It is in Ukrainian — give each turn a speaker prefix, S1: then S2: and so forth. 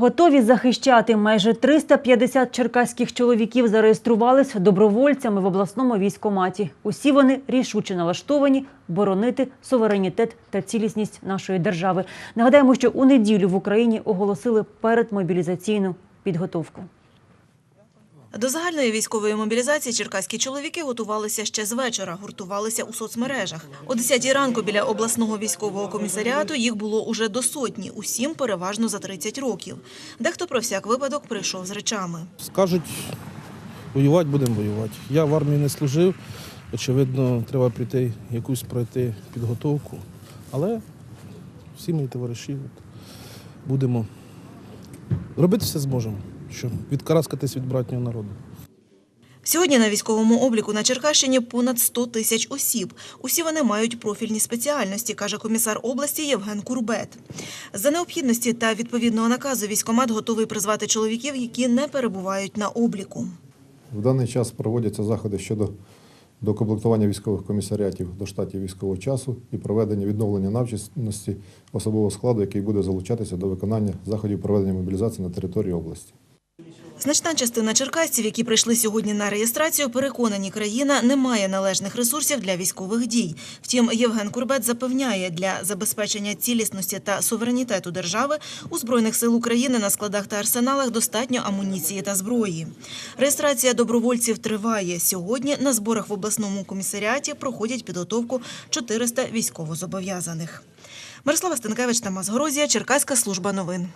S1: Готові захищати майже 350 черкаських чоловіків зареєструвались добровольцями в обласному військоматі. Усі вони рішуче налаштовані боронити суверенітет та цілісність нашої держави. Нагадаємо, що у неділю в Україні оголосили передмобілізаційну підготовку.
S2: До загальної військової мобілізації черкаські чоловіки готувалися ще з вечора, гуртувалися у соцмережах. О 10 ранку біля обласного військового комісаріату їх було уже до сотні, усім переважно за 30 років. Дехто про всяк випадок прийшов з речами.
S3: Скажуть, воювати будемо воювати. Я в армії не служив. Очевидно, треба прийти якусь пройти підготовку. Але всі мої товариші будемо робити все зможемо, щоб відкараскатись від братнього народу.
S2: Сьогодні на військовому обліку на Черкащині понад 100 тисяч осіб. Усі вони мають профільні спеціальності, каже комісар області Євген Курбет. За необхідності та відповідного наказу військомат готовий призвати чоловіків, які не перебувають на обліку.
S4: В даний час проводяться заходи щодо докомплектування військових комісаріатів до штатів військового часу і проведення відновлення навченості особового складу, який буде залучатися до виконання заходів проведення мобілізації на території області.
S2: Значна частина черкасців, які прийшли сьогодні на реєстрацію, переконані, країна не має належних ресурсів для військових дій. Втім, Євген Курбет запевняє, для забезпечення цілісності та суверенітету держави у Збройних сил України на складах та арсеналах достатньо амуніції та зброї. Реєстрація добровольців триває. Сьогодні на зборах в обласному комісаріаті проходять підготовку 400 військовозобов'язаних. Мирослава Стенкевич, Тамас Грозія, Черкаська служба новин.